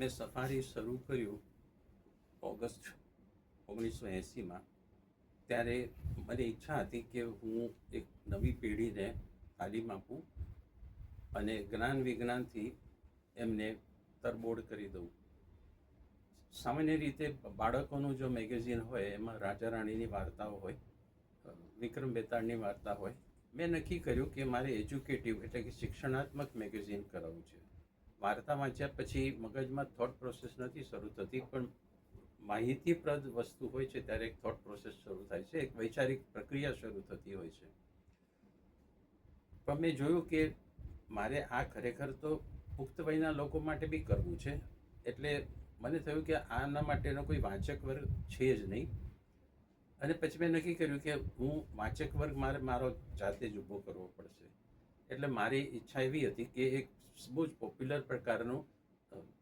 મેં સફારી શરૂ કર્યું ઓગસ્ટ ઓગણીસો એંસીમાં. ત્યારે મને ઈચ્છા હતી કે હું એક નવી પેઢીને તાલીમ આપું અને જ્ઞાન વિજ્ઞાનથી એમને તરબોળ કરી દઉં. સામાન્ય રીતે બાળકોનું જો મેગેઝિન હોય, એમાં રાજા રાણીની વાર્તાઓ હોય, વિક્રમ બેતાળની વાર્તા હોય. મેં નક્કી કર્યું કે મારે એજ્યુકેટિવ એટલે કે શિક્ષણાત્મક મેગેઝિન કરાવવું વાર્તા વાંચ્યા પછી મગજમાં થોટ પ્રોસેસ નથી શરૂ થતી, પણ માહિતીપ્રદ વસ્તુ હોય છે ત્યારે એક થોટ પ્રોસેસ શરૂ થાય છે, એક વૈચારિક પ્રક્રિયા શરૂ થતી હોય છે. પણ મેં જોયું કે મારે આ ખરેખર તો પુખ્ત વયના લોકો માટે બી કરવું છે, એટલે મને થયું કે આના માટેનો કોઈ વાંચક વર્ગ છે જ નહીં. અને પછી મેં નક્કી કર્યું કે હું વાંચક વર્ગ મારે મારો જાતે જ ઊભો કરવો પડશે. એટલે મારી ઈચ્છા એવી હતી કે એક બહુ જ પોપ્યુલર પ્રકારનું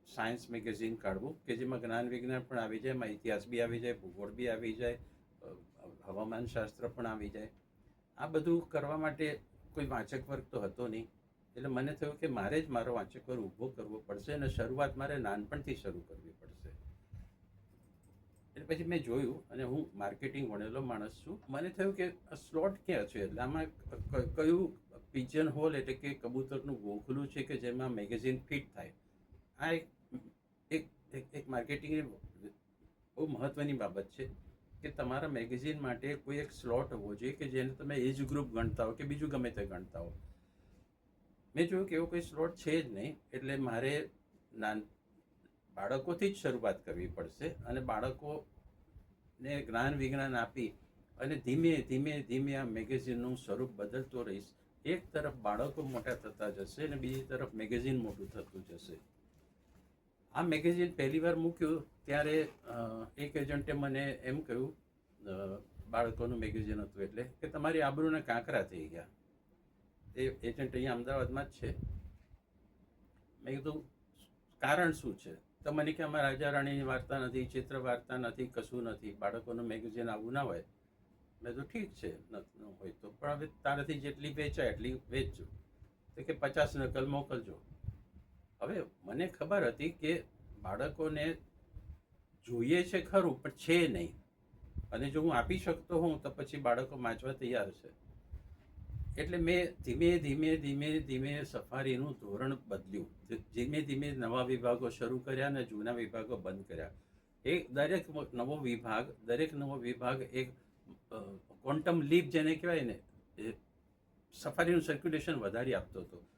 સાયન્સ મેગેઝિન કાઢવું, કે જેમાં જ્ઞાન વિજ્ઞાન પણ આવી જાય, એમાં ઇતિહાસ બી આવી જાય, ભૂગોળ બી આવી જાય હવામાનશાસ્ત્ર હવામાન શાસ્ત્ર પણ આવી જાય. આ બધું કરવા માટે કોઈ વાંચક વર્ગ તો હતો નહીં. એટલે મને થયું કે મારે જ મારો વાંચક વર્ગ ઊભો કરવો પડશે અને શરૂઆત મારે નાનપણથી શરૂ કરવી પડશે. એટલે પછી મેં જોયું અને હું માર્કેટિંગ વણેલો માણસ છું. મને થયું કે સ્લોટ ક્યાં છે? એટલે આમાં કયું પિજન હોલ એટલે કે કબૂતરનું ગોખલું છે કે જેમાં મેગેઝિન ફિટ થાય. આ એક એક, એક- માર્કેટિંગની બહુ મહત્ત્વની બાબત છે કે તમારા મેગેઝિન માટે કોઈ એક સ્લોટ હોવો જોઈએ કે જેને તમે એજ ગ્રુપ ગણતા હો કે બીજું ગમે તે ગણતા હો. મેં જોયું કે એવો કોઈ સ્લોટ છે જ નહીં, એટલે મારે નાન, બાળકોથી જ શરૂઆત કરવી પડશે અને બાળકોને જ્ઞાન વિજ્ઞાન આપી અને ધીમે ધીમે ધીમે આ મેગેઝિનનું સ્વરૂપ બદલતો રહીશ. એક તરફ બાળકો મોટા થતા જશે અને બીજી તરફ મેગેઝિન મોટું થતું જશે. આ મેગેઝિન પહેલી વાર મૂક્યું ત્યારે એક એજન્ટે મને એમ કહ્યું બાળકોનું મેગેઝિન હતું એટલે કે તમારી આબરૂના કાંકરા થઈ ગયા. એ એજન્ટ અહીંયા અમદાવાદમાં જ છે. મેં કીધું, કારણ શું છે? તો મને કે આમાં રાજા રાણીની વાર્તા નથી, ચિત્ર વાર્તા નથી, કશું નથી. બાળકોનું મેગેઝિન આવું ના હોય. મેં તો ઠીક છે, ન ન હોય તો. પણ હવે તારાથી જેટલી વેચાય એટલી વેચજો. તો કે પચાસ નકલ મોકલજો. હવે મને ખબર હતી કે બાળકોને જોઈએ છે ખરું, પણ છે નહીં. અને જો હું આપી શકતો હોઉં, તો પછી બાળકો વાંચવા તૈયાર છે. એટલે મેં ધીમે ધીમે ધીમે ધીમે સફારીનું ધોરણ બદલ્યું. ધીમે ધીમે નવા વિભાગો શરૂ કર્યા અને જૂના વિભાગો બંધ કર્યા. એ દરેક નવો વિભાગ, દરેક નવો વિભાગ એક ક્વોન્ટમ લીપ જેને કહેવાય ને એ સફારીનું સર્ક્યુલેશન વધારી આપતો હતો.